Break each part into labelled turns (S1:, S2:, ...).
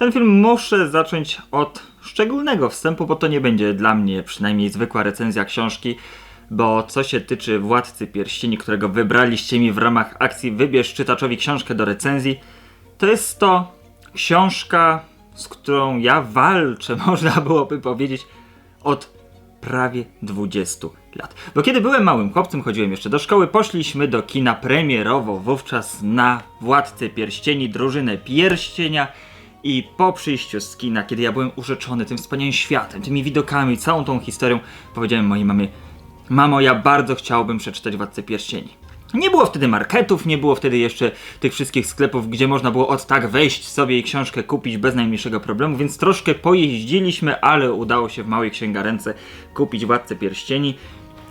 S1: Ten film muszę zacząć od szczególnego wstępu, bo to nie będzie dla mnie przynajmniej zwykła recenzja książki, bo co się tyczy Władcy Pierścieni, którego wybraliście mi w ramach akcji Wybierz czytaczowi książkę do recenzji, to jest to książka, z którą ja walczę, można byłoby powiedzieć, od prawie 20 lat. Bo kiedy byłem małym chłopcem, chodziłem jeszcze do szkoły, poszliśmy do kina premierowo wówczas na Władcę Pierścieni, drużynę Pierścienia i po przyjściu z kina, kiedy ja byłem urzeczony tym wspaniałym światem, tymi widokami, całą tą historią, powiedziałem mojej mamie, mamo, ja bardzo chciałbym przeczytać Władcę Pierścieni. Nie było wtedy marketów, nie było wtedy jeszcze tych wszystkich sklepów, gdzie można było od tak wejść sobie i książkę kupić bez najmniejszego problemu, więc troszkę pojeździliśmy, ale udało się w małej księgarence kupić Władcę Pierścieni.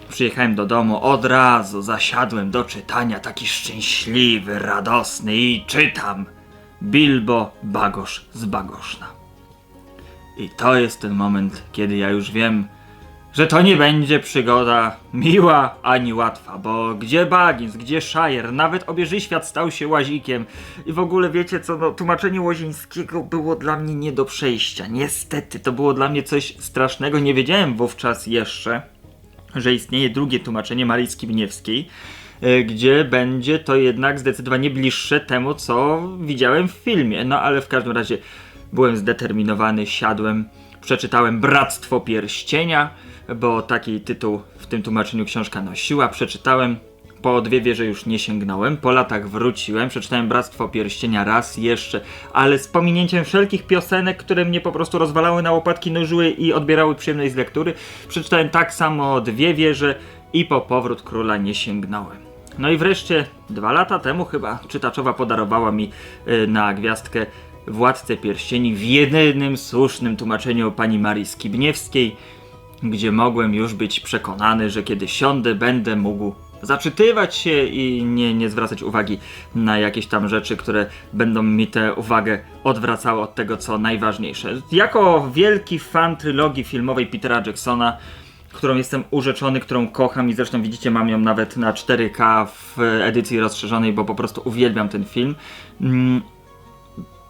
S1: Przyjechałem do domu, od razu zasiadłem do czytania, taki szczęśliwy, radosny i czytam. Bilbo Bagosz z Bagoszna. I to jest ten moment, kiedy ja już wiem, że to nie będzie przygoda miła ani łatwa, bo gdzie Baggins, gdzie Shire, nawet obieży świat stał się łazikiem. I w ogóle wiecie co, no, tłumaczenie łozińskiego było dla mnie nie do przejścia. Niestety, to było dla mnie coś strasznego. Nie wiedziałem wówczas jeszcze, że istnieje drugie tłumaczenie Marii Skibniewskiej, gdzie będzie to jednak zdecydowanie bliższe temu, co widziałem w filmie. No ale w każdym razie byłem zdeterminowany, siadłem, przeczytałem Bractwo Pierścienia, bo taki tytuł w tym tłumaczeniu książka nosiła. Przeczytałem, po dwie wieże już nie sięgnąłem, po latach wróciłem, przeczytałem Bractwo Pierścienia raz jeszcze, ale z pominięciem wszelkich piosenek, które mnie po prostu rozwalały na łopatki, nużyły i odbierały przyjemność z lektury. Przeczytałem tak samo dwie wieże i po powrót króla nie sięgnąłem. No i wreszcie dwa lata temu chyba czytaczowa podarowała mi y, na gwiazdkę Władcę Pierścieni w jedynym słusznym tłumaczeniu pani Marii Skibniewskiej, gdzie mogłem już być przekonany, że kiedy siądę, będę mógł zaczytywać się i nie, nie zwracać uwagi na jakieś tam rzeczy, które będą mi tę uwagę odwracały od tego, co najważniejsze. Jako wielki fan trylogii filmowej Petera Jacksona, którą jestem urzeczony, którą kocham i zresztą widzicie, mam ją nawet na 4K w edycji rozszerzonej, bo po prostu uwielbiam ten film. Mm,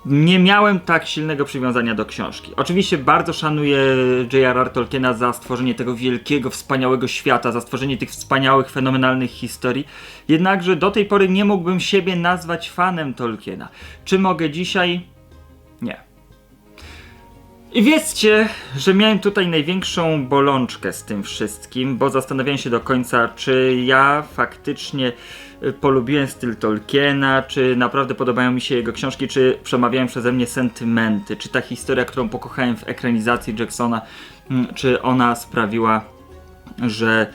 S1: nie miałem tak silnego przywiązania do książki. Oczywiście bardzo szanuję J.R.R. Tolkiena za stworzenie tego wielkiego, wspaniałego świata, za stworzenie tych wspaniałych, fenomenalnych historii. Jednakże do tej pory nie mógłbym siebie nazwać fanem Tolkiena. Czy mogę dzisiaj? I wiedzcie, że miałem tutaj największą bolączkę z tym wszystkim, bo zastanawiałem się do końca, czy ja faktycznie y, polubiłem styl Tolkiena, czy naprawdę podobają mi się jego książki, czy przemawiają przeze mnie sentymenty, czy ta historia, którą pokochałem w ekranizacji Jacksona, mm, czy ona sprawiła, że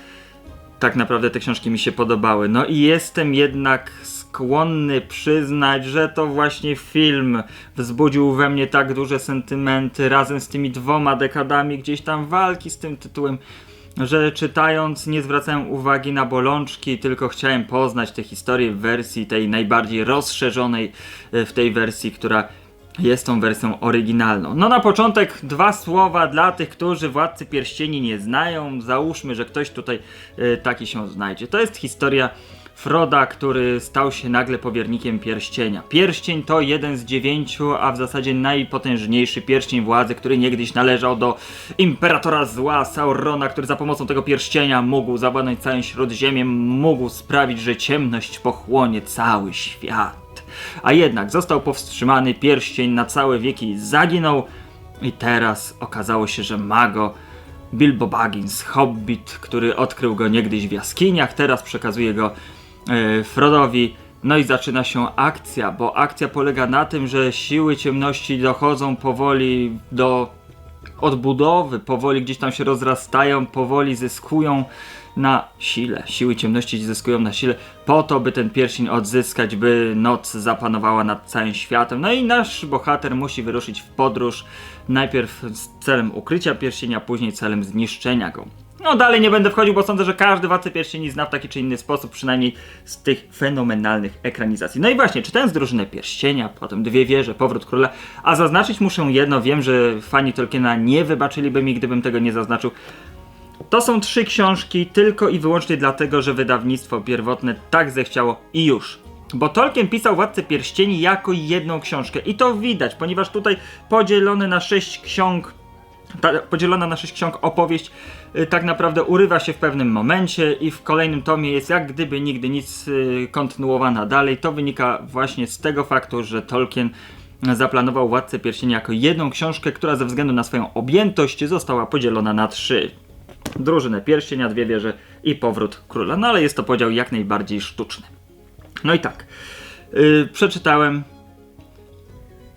S1: tak naprawdę te książki mi się podobały. No i jestem jednak skłonny przyznać, że to właśnie film wzbudził we mnie tak duże sentymenty razem z tymi dwoma dekadami gdzieś tam walki z tym tytułem, że czytając nie zwracałem uwagi na bolączki, tylko chciałem poznać tę historię w wersji tej najbardziej rozszerzonej, e, w tej wersji, która jest tą wersją oryginalną. No na początek dwa słowa dla tych, którzy Władcy Pierścieni nie znają. Załóżmy, że ktoś tutaj y, taki się znajdzie. To jest historia Froda, który stał się nagle powiernikiem pierścienia. Pierścień to jeden z dziewięciu, a w zasadzie najpotężniejszy pierścień władzy, który niegdyś należał do imperatora zła Saurona, który za pomocą tego pierścienia mógł zawładnąć całym śródziemiem, mógł sprawić, że ciemność pochłonie cały świat. A jednak został powstrzymany, pierścień na całe wieki zaginął i teraz okazało się, że ma go Bilbo Baggins, hobbit, który odkrył go niegdyś w jaskiniach, teraz przekazuje go Frodowi. No i zaczyna się akcja, bo akcja polega na tym, że siły ciemności dochodzą powoli do odbudowy, powoli gdzieś tam się rozrastają, powoli zyskują na sile. Siły ciemności zyskują na sile po to, by ten pierścień odzyskać, by noc zapanowała nad całym światem. No i nasz bohater musi wyruszyć w podróż, najpierw z celem ukrycia pierścienia, później celem zniszczenia go. No dalej nie będę wchodził, bo sądzę, że każdy władca pierścieni zna w taki czy inny sposób, przynajmniej z tych fenomenalnych ekranizacji. No i właśnie, czytając drużynę pierścienia, potem dwie wieże, powrót króla, a zaznaczyć muszę jedno, wiem, że fani Tolkiena nie wybaczyliby mi, gdybym tego nie zaznaczył. To są trzy książki tylko i wyłącznie dlatego, że wydawnictwo pierwotne tak zechciało i już. Bo Tolkien pisał Władcę Pierścieni jako jedną książkę i to widać, ponieważ tutaj podzielony na sześć ksiąg ta podzielona na sześć ksiąg opowieść y, tak naprawdę urywa się w pewnym momencie i w kolejnym tomie jest jak gdyby nigdy nic y, kontynuowana dalej. To wynika właśnie z tego faktu, że Tolkien zaplanował Władcę Pierścieni jako jedną książkę, która ze względu na swoją objętość została podzielona na trzy. Drużynę Pierścienia, Dwie Wieże i Powrót Króla. No ale jest to podział jak najbardziej sztuczny. No i tak, yy, przeczytałem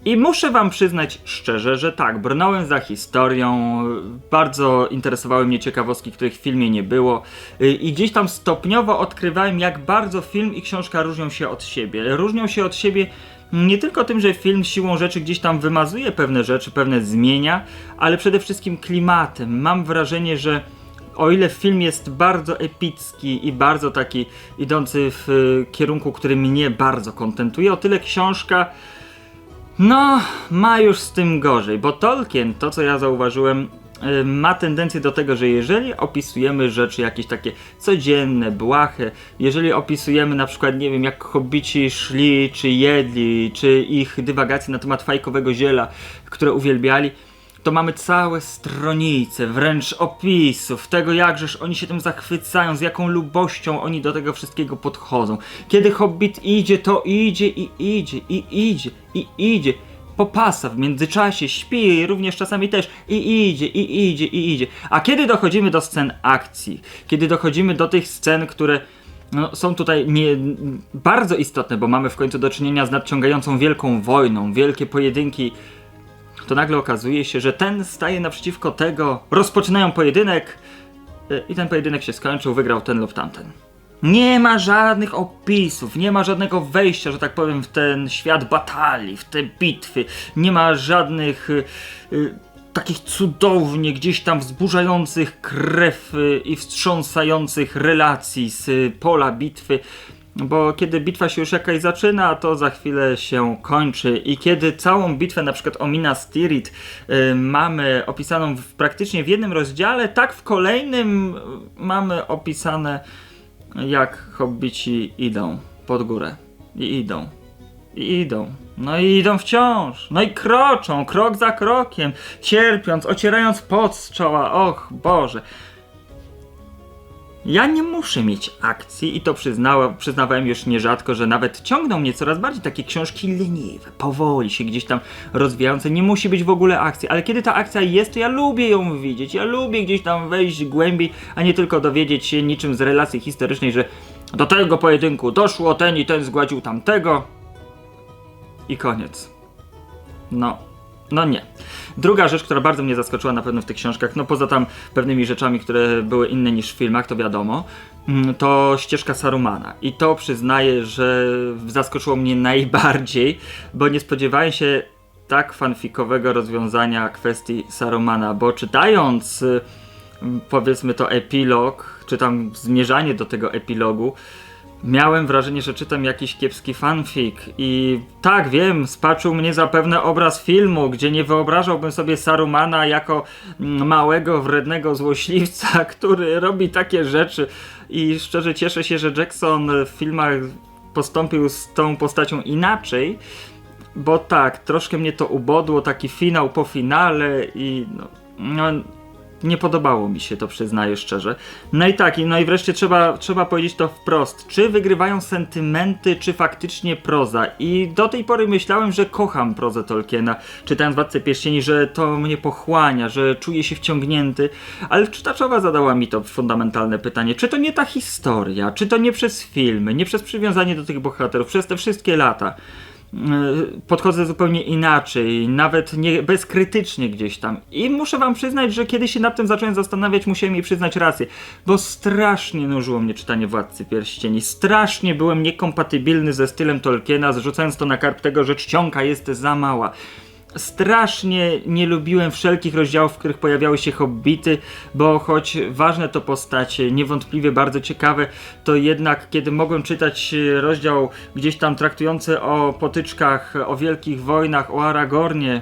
S1: i muszę wam przyznać szczerze, że tak, brnąłem za historią, bardzo interesowały mnie ciekawostki, których w filmie nie było y, i gdzieś tam stopniowo odkrywałem, jak bardzo film i książka różnią się od siebie. Różnią się od siebie nie tylko tym, że film siłą rzeczy gdzieś tam wymazuje pewne rzeczy, pewne zmienia, ale przede wszystkim klimatem. Mam wrażenie, że o ile film jest bardzo epicki i bardzo taki idący w kierunku, który mnie bardzo kontentuje, o tyle książka no, ma już z tym gorzej, bo Tolkien, to co ja zauważyłem, y, ma tendencję do tego, że jeżeli opisujemy rzeczy jakieś takie codzienne, błahe, jeżeli opisujemy na przykład, nie wiem, jak hobbici szli, czy jedli, czy ich dywagacje na temat fajkowego ziela, które uwielbiali, to mamy całe stronice, wręcz opisów tego, jakżeż oni się tym zachwycają, z jaką lubością oni do tego wszystkiego podchodzą. Kiedy hobbit idzie, to idzie i idzie, i idzie, i idzie. Popasa w międzyczasie, śpi, również czasami też, i idzie, i idzie, i idzie. A kiedy dochodzimy do scen akcji, kiedy dochodzimy do tych scen, które no, są tutaj nie, bardzo istotne, bo mamy w końcu do czynienia z nadciągającą wielką wojną, wielkie pojedynki to nagle okazuje się, że ten staje naprzeciwko tego, rozpoczynają pojedynek y, i ten pojedynek się skończył, wygrał ten lub tamten. Nie ma żadnych opisów, nie ma żadnego wejścia, że tak powiem, w ten świat batalii, w te bitwy. Nie ma żadnych y, y, takich cudownie gdzieś tam wzburzających krew i wstrząsających relacji z pola bitwy. Bo kiedy bitwa się już jakaś zaczyna, to za chwilę się kończy. I kiedy całą bitwę, na przykład o Minas Tirith, y, mamy opisaną w, praktycznie w jednym rozdziale, tak w kolejnym y, mamy opisane, jak hobbici idą pod górę. I idą. I idą. No i idą wciąż. No i kroczą, krok za krokiem, cierpiąc, ocierając pot z czoła. Och Boże. Ja nie muszę mieć akcji i to przyznała, przyznawałem już nierzadko, że nawet ciągną mnie coraz bardziej takie książki leniwe, powoli się gdzieś tam rozwijające, nie musi być w ogóle akcji, ale kiedy ta akcja jest, to ja lubię ją widzieć, ja lubię gdzieś tam wejść głębiej, a nie tylko dowiedzieć się niczym z relacji historycznej, że do tego pojedynku doszło, ten i ten zgładził tamtego. I koniec. No, no nie. Druga rzecz, która bardzo mnie zaskoczyła na pewno w tych książkach, no poza tam pewnymi rzeczami, które były inne niż w filmach, to wiadomo, mm, to ścieżka Sarumana. I to przyznaję, że zaskoczyło mnie najbardziej, bo nie spodziewałem się tak fanfikowego rozwiązania kwestii Sarumana, bo czytając y, powiedzmy to epilog, czy tam zmierzanie do tego epilogu, Miałem wrażenie, że czytam jakiś kiepski fanfic i tak wiem, spaczył mnie zapewne obraz filmu, gdzie nie wyobrażałbym sobie Sarumana jako mm, małego, wrednego złośliwca, który robi takie rzeczy. I szczerze cieszę się, że Jackson w filmach postąpił z tą postacią inaczej, bo tak, troszkę mnie to ubodło, taki finał po finale i no, no nie podobało mi się to, przyznaję szczerze. No i tak, no i wreszcie trzeba, trzeba powiedzieć to wprost. Czy wygrywają sentymenty, czy faktycznie proza? I do tej pory myślałem, że kocham prozę Tolkiena, czytając Władcę Pierścieni, że to mnie pochłania, że czuję się wciągnięty, ale czytaczowa zadała mi to fundamentalne pytanie. Czy to nie ta historia? Czy to nie przez filmy, nie przez przywiązanie do tych bohaterów, przez te wszystkie lata? Podchodzę zupełnie inaczej, nawet nie bezkrytycznie gdzieś tam. I muszę wam przyznać, że kiedy się nad tym zacząłem zastanawiać, musiałem jej przyznać rację, bo strasznie nużyło mnie czytanie Władcy Pierścieni. Strasznie byłem niekompatybilny ze stylem Tolkiena, zrzucając to na karp tego, że czcionka jest za mała strasznie nie lubiłem wszelkich rozdziałów, w których pojawiały się hobbity, bo choć ważne to postacie, niewątpliwie bardzo ciekawe, to jednak kiedy mogłem czytać rozdział gdzieś tam traktujący o potyczkach, o wielkich wojnach, o Aragornie,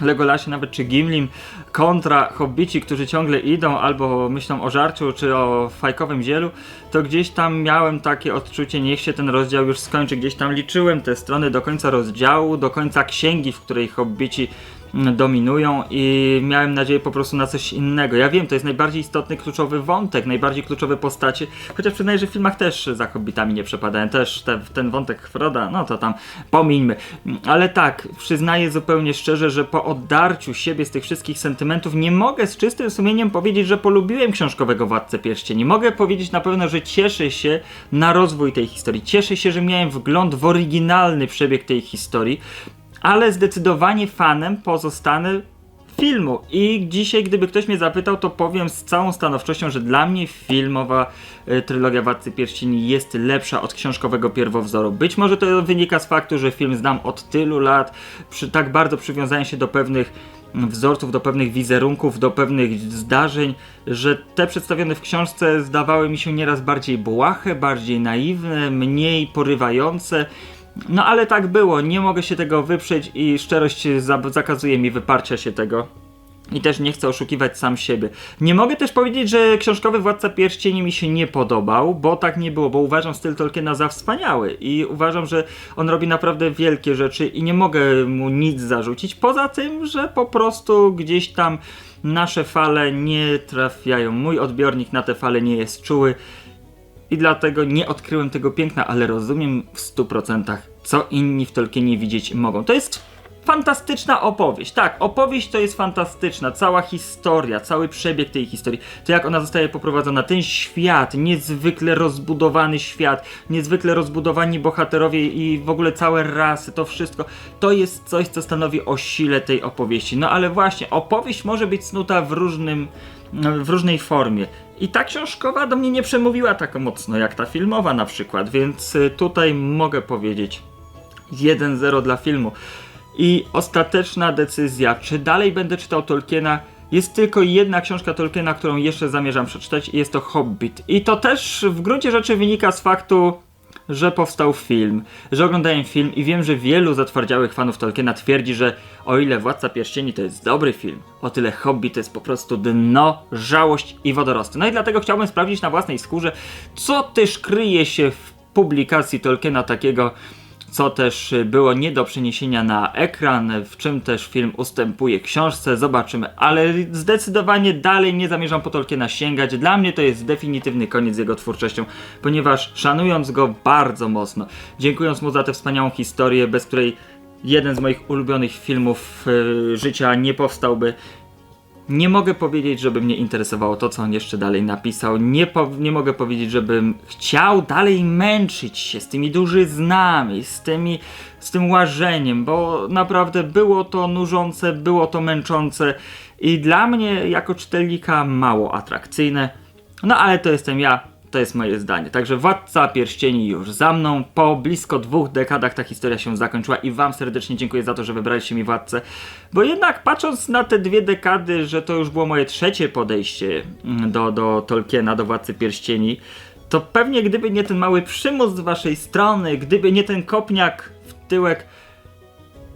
S1: Legolasie nawet czy Gimlim kontra hobbici, którzy ciągle idą albo myślą o żarciu czy o fajkowym zielu, to gdzieś tam miałem takie odczucie, niech się ten rozdział już skończy. Gdzieś tam liczyłem te strony do końca rozdziału, do końca księgi, w której hobbici dominują i miałem nadzieję po prostu na coś innego. Ja wiem, to jest najbardziej istotny, kluczowy wątek, najbardziej kluczowe postacie, chociaż przyznaję, że w filmach też za hobbitami nie przepadałem, też te, ten wątek Froda, no to tam pomińmy. Ale tak, przyznaję zupełnie szczerze, że po oddarciu siebie z tych wszystkich sentymentów nie mogę z czystym sumieniem powiedzieć, że polubiłem książkowego Władcę Pierścieni. Mogę powiedzieć na pewno, że cieszę się na rozwój tej historii. Cieszę się, że miałem wgląd w oryginalny przebieg tej historii, ale zdecydowanie fanem pozostanę filmu. I dzisiaj, gdyby ktoś mnie zapytał, to powiem z całą stanowczością, że dla mnie filmowa y, trylogia Władcy Pierścieni jest lepsza od książkowego pierwowzoru. Być może to wynika z faktu, że film znam od tylu lat, przy, tak bardzo przywiązałem się do pewnych mm, wzorców, do pewnych wizerunków, do pewnych zdarzeń, że te przedstawione w książce zdawały mi się nieraz bardziej błahe, bardziej naiwne, mniej porywające. No ale tak było, nie mogę się tego wyprzeć i szczerość za zakazuje mi wyparcia się tego. I też nie chcę oszukiwać sam siebie. Nie mogę też powiedzieć, że książkowy Władca Pierścieni mi się nie podobał, bo tak nie było, bo uważam styl Tolkiena za wspaniały i uważam, że on robi naprawdę wielkie rzeczy i nie mogę mu nic zarzucić, poza tym, że po prostu gdzieś tam nasze fale nie trafiają. Mój odbiornik na te fale nie jest czuły i dlatego nie odkryłem tego piękna, ale rozumiem w 100% co inni w Tolkienie widzieć mogą. To jest fantastyczna opowieść. Tak, opowieść to jest fantastyczna. Cała historia, cały przebieg tej historii. To jak ona zostaje poprowadzona. Ten świat, niezwykle rozbudowany świat, niezwykle rozbudowani bohaterowie i w ogóle całe rasy, to wszystko. To jest coś, co stanowi o sile tej opowieści. No ale właśnie, opowieść może być snuta w różnym, w różnej formie. I ta książkowa do mnie nie przemówiła tak mocno jak ta filmowa na przykład, więc y, tutaj mogę powiedzieć 1-0 dla filmu. I ostateczna decyzja, czy dalej będę czytał Tolkiena, jest tylko jedna książka Tolkiena, którą jeszcze zamierzam przeczytać i jest to Hobbit. I to też w gruncie rzeczy wynika z faktu, że powstał film, że oglądałem film i wiem, że wielu zatwardziałych fanów Tolkiena twierdzi, że o ile Władca Pierścieni to jest dobry film, o tyle Hobbit to jest po prostu dno, żałość i wodorosty. No i dlatego chciałbym sprawdzić na własnej skórze, co też kryje się w publikacji Tolkiena takiego, co też było nie do przeniesienia na ekran, w czym też film ustępuje książce, zobaczymy, ale zdecydowanie dalej nie zamierzam po Tolkiena sięgać. Dla mnie to jest definitywny koniec z jego twórczością, ponieważ szanując go bardzo mocno, dziękując mu za tę wspaniałą historię, bez której jeden z moich ulubionych filmów yy, życia nie powstałby, nie mogę powiedzieć, żeby mnie interesowało to, co on jeszcze dalej napisał. Nie, po, nie mogę powiedzieć, żebym chciał dalej męczyć się z tymi dużyznami, z tymi, z tym łażeniem, bo naprawdę było to nużące, było to męczące i dla mnie jako czytelnika mało atrakcyjne. No ale to jestem ja, to jest moje zdanie. Także Władca Pierścieni już za mną. Po blisko dwóch dekadach ta historia się zakończyła i Wam serdecznie dziękuję za to, że wybraliście mi Władcę. Bo jednak patrząc na te dwie dekady, że to już było moje trzecie podejście mm, do, do Tolkiena, do Władcy Pierścieni, to pewnie gdyby nie ten mały przymus z Waszej strony, gdyby nie ten kopniak w tyłek,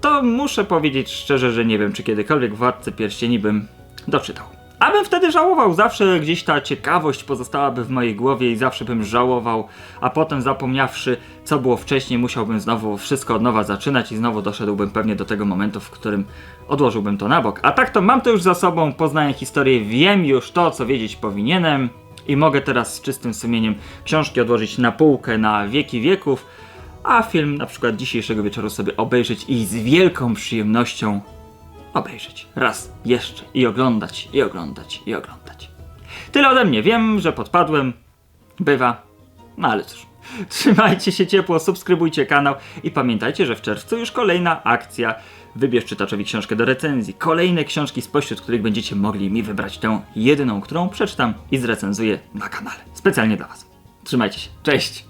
S1: to muszę powiedzieć szczerze, że nie wiem, czy kiedykolwiek Władcę Pierścieni bym doczytał. A bym wtedy żałował, zawsze gdzieś ta ciekawość pozostałaby w mojej głowie i zawsze bym żałował, a potem zapomniawszy, co było wcześniej, musiałbym znowu wszystko od nowa zaczynać i znowu doszedłbym pewnie do tego momentu, w którym odłożyłbym to na bok. A tak to mam to już za sobą, poznaję historię, wiem już to, co wiedzieć powinienem i mogę teraz z czystym sumieniem książki odłożyć na półkę na wieki wieków, a film na przykład dzisiejszego wieczoru sobie obejrzeć i z wielką przyjemnością obejrzeć raz jeszcze i oglądać, i oglądać, i oglądać. Tyle ode mnie. Wiem, że podpadłem. Bywa. No ale cóż. Trzymajcie się ciepło, subskrybujcie kanał i pamiętajcie, że w czerwcu już kolejna akcja. Wybierz czytaczowi książkę do recenzji. Kolejne książki, spośród których będziecie mogli mi wybrać tę jedyną, którą przeczytam i zrecenzuję na kanale. Specjalnie dla Was. Trzymajcie się. Cześć!